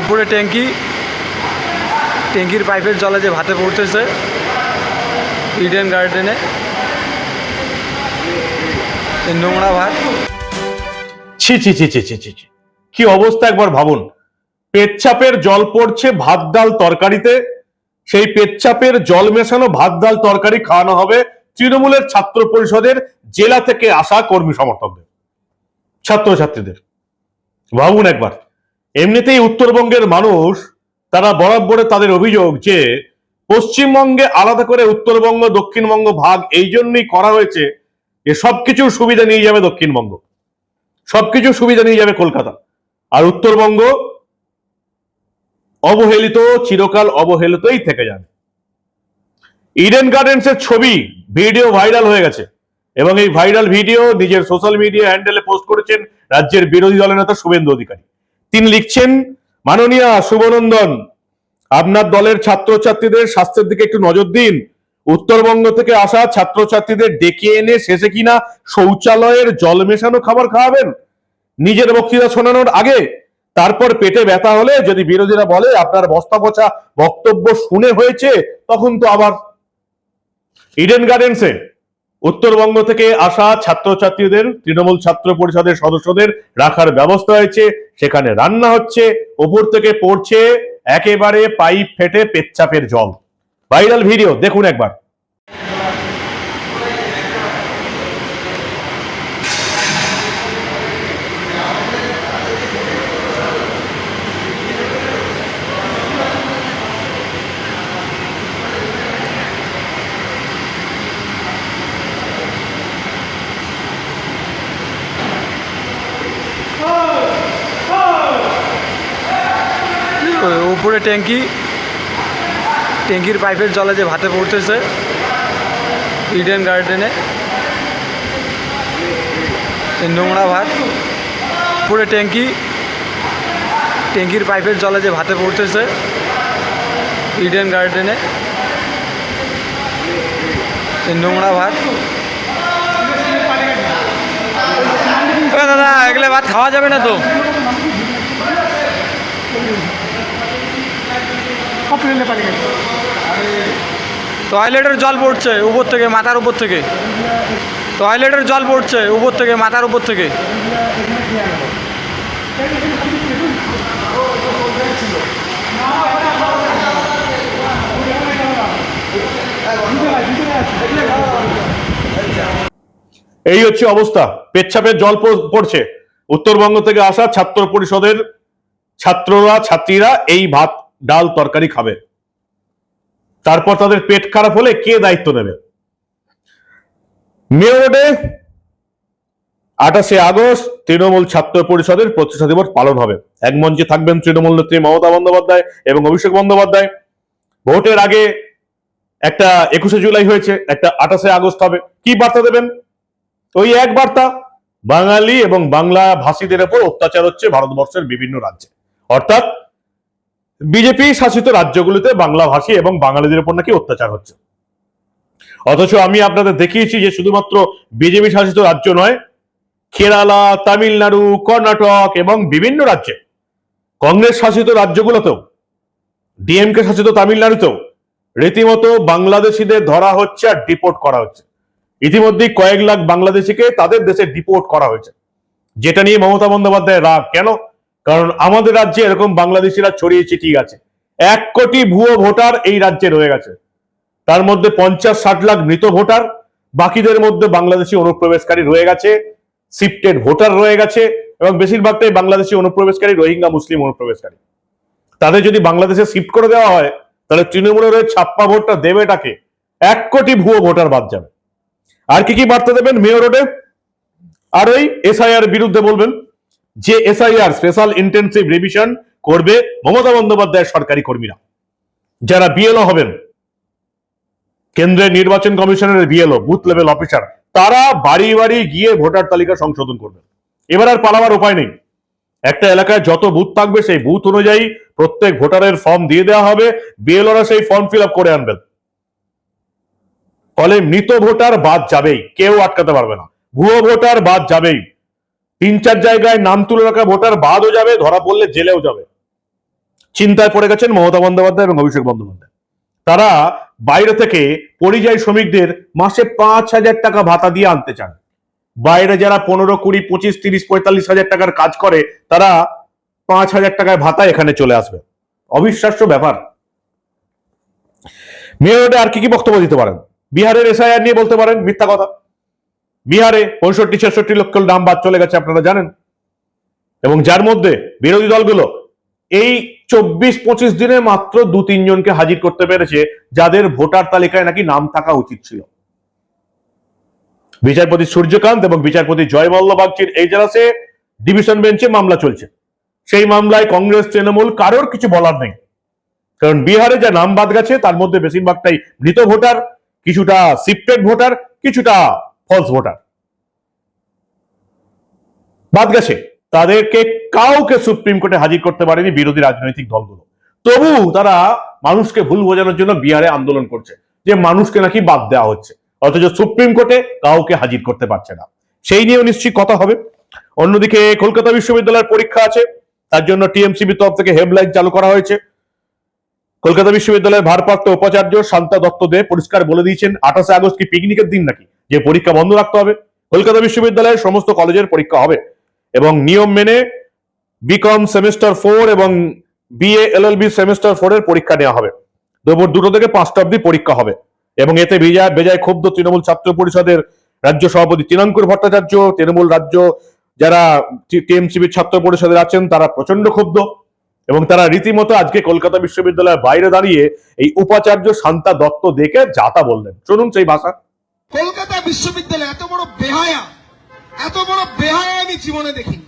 উপরে ট্যাঙ্কি, ট্যাঙ্কির পাইপের জলে যে ভাতে পড়তেছে ইডেন গার্ডেনে নোংরা ভাত। ছি ছি ছি ছি ছি ছি। কি অবস্থা একবার ভাবুন। পেচ্ছাপের জল পড়ছে ভাত ডাল তরকারিতে, সেই পেচ্ছাপের জল মেশানো ভাত ডাল তরকারি খাওয়ানো হবে তৃণমূলের ছাত্র পরিষদের জেলা থেকে আসা কর্মী সমর্থকদের, ছাত্রছাত্রীদের। ভাবুন একবার। এমনিতেই উত্তরবঙ্গের মানুষ তারা বরাবরে তাদের অভিযোগ যে পশ্চিমবঙ্গে আলাদা করে উত্তরবঙ্গ, দক্ষিণবঙ্গ ভাগ এই জন্যই করা হয়েছে যে সবকিছুর সুবিধা নিয়ে যাবে দক্ষিণবঙ্গ। সবকিছু সুবিধা নিয়ে যাবে কলকাতা। আর উত্তরবঙ্গ অবহেলিত, চিরকাল অবহেলিতই থেকে যাবে। ইডেন গার্ডেন্স এর ছবি ভিডিও ভাইরাল হয়ে গেছে। এবং এই ভাইরাল ভিডিও নিজের সোশ্যাল মিডিয়া হ্যান্ডেলে পোস্ট করেছেন রাজ্যের বিরোধী দলের নেতা শুভেন্দু অধিকারী। তিনি লিখছেন, মাননীয়া শুভনন্দন, আপনার দলের ছাত্রছাত্রীদের স্বাস্থ্যের দিকে একটু নজর দিন। উত্তরবঙ্গ থেকে আসা ছাত্রছাত্রীদের ডেকে এনে শেষে কিনা শৌচালয়ের জল মেশানো খাবার খাওয়াবেন? নিজের বক্তৃতা শোনানোর আগে, তারপর পেটে ব্যথা হলে যদি বিরোধীরা বলে, আপনার বস্তা পচা বক্তব্য শুনে হয়েছে, তখন তো আবার ইডেন গার্ডেন্সে। উত্তরবঙ্গ থেকে আসা ছাত্রছাত্রীদের, তৃণমূল ছাত্র পরিষদের সদস্যদের রাখার ব্যবস্থা হয়েছে। সেখানে রান্না হচ্ছে উপর থেকে পড়ছে, একেবারে পাইপ ফেটে পেচ্ছাপের জল। ভাইরাল ভিডিও, দেখুন একবার। উপরে ট্যাঙ্কি, ট্যাঙ্কির পাইপের জলে যে ভাতে পড়তেছে, ইডেন গার্ডেনে নোংরা ভাত উপরে ট্যাঙ্কি, ট্যাঙ্কির পাইপের জলে যে ভাতে পড়তেছে, ইডেন গার্ডেনে নোংরা ভাত। দাদা, এগুলো ভাত খাওয়া যাবে না তো? টয়লেটের জল পড়ছে উপর থেকে মাথার উপর থেকে। টয়লেটের জল পড়ছে উপর থেকে মাথার উপর থেকে। এই হচ্ছে অবস্থা। পেচ্ছাপের জল পড়ছে। উত্তরবঙ্গ থেকে আসা ছাত্র পরিষদের ছাত্ররা ছাত্রীরা এই ভাত ডাল তরকারি খাবে। তারপর তাদের পেট খারাপ হলে কে দায়িত্ব নেবে? মেয়র রোডে আঠাশে আগস্ট তৃণমূল ছাত্র পরিষদের প্রতিষ্ঠা দিবস পালন হবে। এক মঞ্চে থাকবেন তৃণমূল নেত্রী মমতা বন্দ্যোপাধ্যায় এবং অভিষেক বন্দ্যোপাধ্যায়। ভোটের আগে একটা একুশে জুলাই হয়েছে, একটা আঠাশে আগস্ট হবে। কি বার্তা দেবেন? ওই এক বার্তা, বাঙালি এবং বাংলা ভাষীদের উপর অত্যাচার হচ্ছে ভারতবর্ষের বিভিন্ন রাজ্যে। অর্থাৎ বিজেপি শাসিত রাজ্যগুলিতে বাংলা ভাষী এবং বাঙালিদের উপর নাকি অত্যাচার হচ্ছে। অথচ আমি আপনাদের দেখিয়েছি যে শুধুমাত্র বিজেপি শাসিত রাজ্য নয়, কেরালা, তামিলনাড়ু, কর্ণাটক এবং বিভিন্ন রাজ্যে কংগ্রেস শাসিত রাজ্যগুলোতেও, ডিএমকে শাসিত তামিলনাড়ুতেও রীতিমতো বাংলাদেশিদের ধরা হচ্ছে আর ডিপোর্ট করা হচ্ছে। ইতিমধ্যেই কয়েক লাখ বাংলাদেশিকে তাদের দেশে ডিপোর্ট করা হয়েছে। যেটা নিয়ে মমতা বন্দ্যোপাধ্যায় রাগ। কেন? কারণ আমাদের রাজ্যে এরকম বাংলাদেশিরা ছড়িয়ে ছিটিয়ে গেছে এক কোটি ভুয়ো ভোটার এই রাজ্যে রয়ে গেছে। তার মধ্যে পঞ্চাশ, ষাট লাখ মৃত ভোটার, বাকিদের মধ্যে বাংলাদেশি অনুপ্রবেশকারী রয়ে গেছে, শিফটেড ভোটার রয়ে গেছে, এবং বেশিরভাগটাই বাংলাদেশি অনুপ্রবেশকারী, রোহিঙ্গা, মুসলিম অনুপ্রবেশকারী। তাদের যদি বাংলাদেশে শিফট করে দেওয়া হয়, তাহলে তৃণমূলের ওই ছাপ্পা ভোটটা দেবে দেবেটাকে এক কোটি ভুয়ো ভোটার বাদ যাবে। আর কি কি বার্তা দেবেন মেয়র রোডে? আর ওই এসআইআর বিরুদ্ধে বলবেন। যে এসআইআর স্পেশাল ইন্টেন্সিভ রিভিশন করবে মমতা বন্দ্যোপাধ্যায়ের সরকারি কর্মীরা। যারা বিএলও হবেন, কেন্দ্রের নির্বাচন কমিশনের বিএলও বুথ লেভেল অফিসার তারা বাড়ি বাড়ি গিয়ে ভোটার তালিকা সংশোধন করবেন। এবার আর পালাবার উপায় নেই। একটা এলাকায় যত বুথ থাকবে, সেই বুথ অনুযায়ী প্রত্যেক ভোটারের ফর্ম দিয়ে দেওয়া হবে বিএলওরা সেই ফর্ম ফিল করে আনবেন। ফলে মৃত ভোটার বাদ যাবেই, কেউ আটকাতে পারবে না। ভুয়ো ভোটার বাদ যাবেই। তিন চার জায়গায় নাম তুলে রাখা ভোটার বাদও যাবে, ধরা পড়লে জেলেও যাবে। চিন্তায় পড়ে গেছেন মমতা বন্দ্যোপাধ্যায় এবং অভিষেক বন্দ্যোপাধ্যায়। তারা বাইরে থেকে পরিযায়ী শ্রমিকদের মাসে পাঁচ হাজার টাকা ভাতা দিয়ে আনতে চান। বাইরে যারা পনেরো, কুড়ি, পঁচিশ, তিরিশ, পঁয়তাল্লিশ হাজার টাকার কাজ করে, তারা পাঁচ হাজার টাকায় ভাতা এখানে চলে আসবে। অবিশ্বাস্য ব্যাপার। মেয়রে আর কি কি বক্তব্য দিতে পারেন? বিহারের এসআইআর নিয়ে বলতে পারেন, মিথ্যা কথা। বিহারে পঁয়ষট্টি, ছেষট্টি লক্ষ নাম বাদ চলে গেছে, আপনারা জানেন। এবং যার মধ্যে বিরোধী দলগুলো এই চব্বিশ, পঁচিশ দিনে মাত্র দু তিনজনকে হাজির করতে পেরেছে, যাদের ভোটার তালিকায় নাকি নাম থাকা উচিত ছিল। বিচারপতি সূর্যকান্ত এবং বিচারপতি জয়মল্ল বাগচির এই জেলাসে ডিভিশন বেঞ্চে মামলা চলছে। সেই মামলায় কংগ্রেস, তৃণমূল কারোর কিছু বলার নেই। কারণ বিহারে যা নাম বাদ গেছে, তার মধ্যে বেশিরভাগটাই মৃত ভোটার, কিছুটা শিফটেড ভোটার, কিছুটা ফলস ভোটার বাদ গেছে। তাদেরকে কাউকে সুপ্রিম কোর্টে হাজির করতে পারেনি বিরোধী রাজনৈতিক দলগুলো। তবু তারা মানুষকে ভুল বোঝানোর জন্য বিহারে আন্দোলন করছে, যে মানুষকে নাকি বাদ দেওয়া হচ্ছে। অথচ সুপ্রিম কোর্টে কাউকে হাজির করতে পারছে না। সেই নিয়েও নিশ্চয়ই কথা হবে। অন্যদিকে কলকাতা বিশ্ববিদ্যালয়ের পরীক্ষা আছে। তার জন্য টিএমসিবি তরফ থেকে হেল্পলাইন চালু করা হয়েছে। কলকাতা বিশ্ববিদ্যালয়ের ভারপ্রাপ্ত উপাচার্য শান্তা দত্ত দে পরিষ্কার বলে দিয়েছেন আঠাশে আগস্ট কি পিকনিকের দিন নাকি? যে পরীক্ষা বন্ধ রাখতে হবে। কলকাতা বিশ্ববিদ্যালয়ের সমস্ত কলেজের পরীক্ষা হবে এবং নিয়ম মেনে বিকম সেমিস্টার ফোর এবং বিএ এলএলবি সেমিস্টার ফোর এর পরীক্ষা নেওয়া হবে। দুপুর দুটো থেকে পাঁচটা অব্দি পরীক্ষা হবে এবং এতে বেজায় বেজায় ক্ষুব্ধ তৃণমূল ছাত্র পরিষদের রাজ্য সভাপতি তিনাঙ্কুর ভট্টাচার্য, তৃণমূল রাজ্য যারা টিএমসিবির ছাত্র পরিষদের আছেন, তারা প্রচণ্ড ক্ষুব্ধ। এবং তারা রীতিমতো আজকে কলকাতা বিশ্ববিদ্যালয়ের বাইরে দাঁড়িয়ে এই উপাচার্য শান্তা দত্ত দেখে যাতা বললেন। শুনুন সেই ভাষা। কলকাতা বিশ্ববিদ্যালয় এত বড় বেহায়া, এত বড় বেহায়া আমি জীবনে দেখিনি।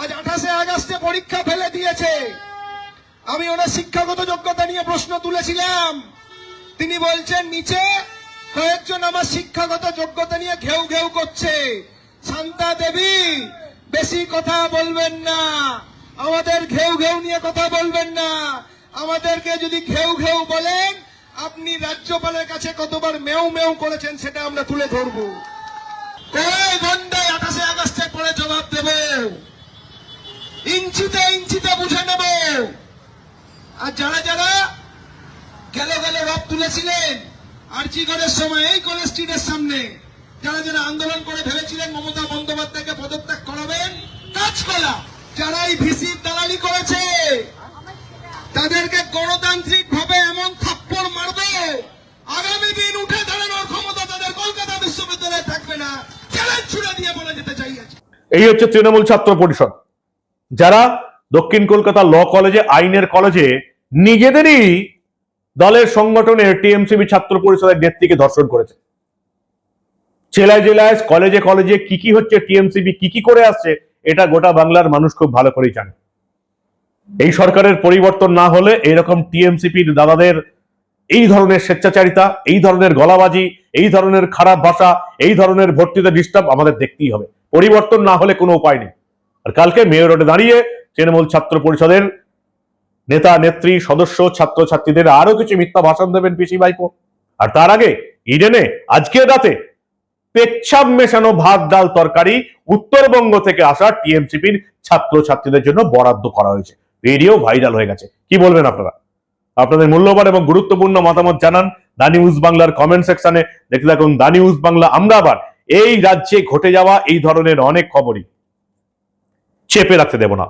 আজ আঠাশে আগস্টে পরীক্ষা ফেলে দিয়েছে। আমি ওনার শিক্ষাগত যোগ্যতা নিয়ে প্রশ্ন তুলেছিলাম। তিনি বলছেন, নিচে কয়েকজন আমার শিক্ষাগত যোগ্যতা নিয়ে ঘেউ ঘেউ করছে। শান্তা দেবী, বেশি কথা বলবেন না। আমাদের ঘেউ ঘেউ নিয়ে কথা বলবেন না। আমাদেরকে যদি ঘেউ ঘেউ বলেন, আপনি রাজ্যপালের কাছে কতবার মেউ মেউ করেছেন সেটা আমরা তুলে ধরবো। কয় ঘন্টায় আঠাশে আগস্টের পরে জবাব দেব। ইঞ্চিতে ইঞ্চিতে বুঝে নেব। আর যারা যারা গেলে গেলে রব তুলেছিলেন আর্জিগড়ের সময় এই কলেজ স্ট্রিটের সামনে, যারা যারা আন্দোলন করে ভেবেছিলেন মমতা বন্দ্যোপাধ্যায়কে পদত্যাগ করাবেন কাজকলা যারা এই ভিসির দালালি করেছে, তাদেরকে গণতান্ত্রিক ভাবে এমন থাপ্পড় মারবে, আগামী দিন উঠে দাঁড়ানোর ক্ষমতা তাদের কলকাতা বিশ্ববিদ্যালয়ে থাকবে না। চ্যালেঞ্জ ছুড়ে দিয়ে বলে যেতে চাই এই হচ্ছে তৃণমূল ছাত্র পরিষদ। যারা দক্ষিণ কলকাতা ল কলেজে, আইনের কলেজে, নিজেদেরই দলের সংগঠনের টিএমসিবি ছাত্র পরিষদের নেত্রীকে ধর্ষণ করেছে। জেলায় জেলায়, কলেজে কলেজে কি কি হচ্ছে, টিএমসিবি কি কি করে আসছে এটা গোটা বাংলার মানুষ খুব ভালো করেই জানে। এই সরকারের পরিবর্তন না হলে এরকম টিএমসিপির দাদাদের এই ধরনের স্বেচ্ছাচারিতা, এই ধরনের গলাবাজি, এই ধরনের খারাপ ভাষা, এই ধরনের ভর্তিতে ডিস্টার্ব আমাদের দেখতেই হবে। পরিবর্তন না হলে কোনো উপায় নেই। আর কালকে মেয়র রোডে দাঁড়িয়ে তৃণমূল ছাত্র পরিষদের নেতা, নেত্রী, সদস্য ছাত্র ছাত্রীদের আরও কিছু মিথ্যা ভাষণ দেবেন পিসি ভাইপো। আর তার আগে, ইডেনে, আজকের রাতে পেচ্ছাপ মেশানো ভাত, ডাল, তরকারি উত্তরবঙ্গ থেকে আসা টিএমসিপির ছাত্র ছাত্রীদের জন্য বরাদ্দ করা হয়েছে। ভিডিও ভাইরাল হয়ে গেছে। কি বলবেন আপনারা? আপনাদের মূল্যবান এবং গুরুত্বপূর্ণ মতামত জানান দা নিউজ বাংলার কমেন্ট সেকশনে। দেখতে থাকুন দা নিউজ বাংলা। আমরা আবার এই রাজ্যে ঘটে যাওয়া এই ধরনের অনেক খবরই চেপে রাখতে দেব না।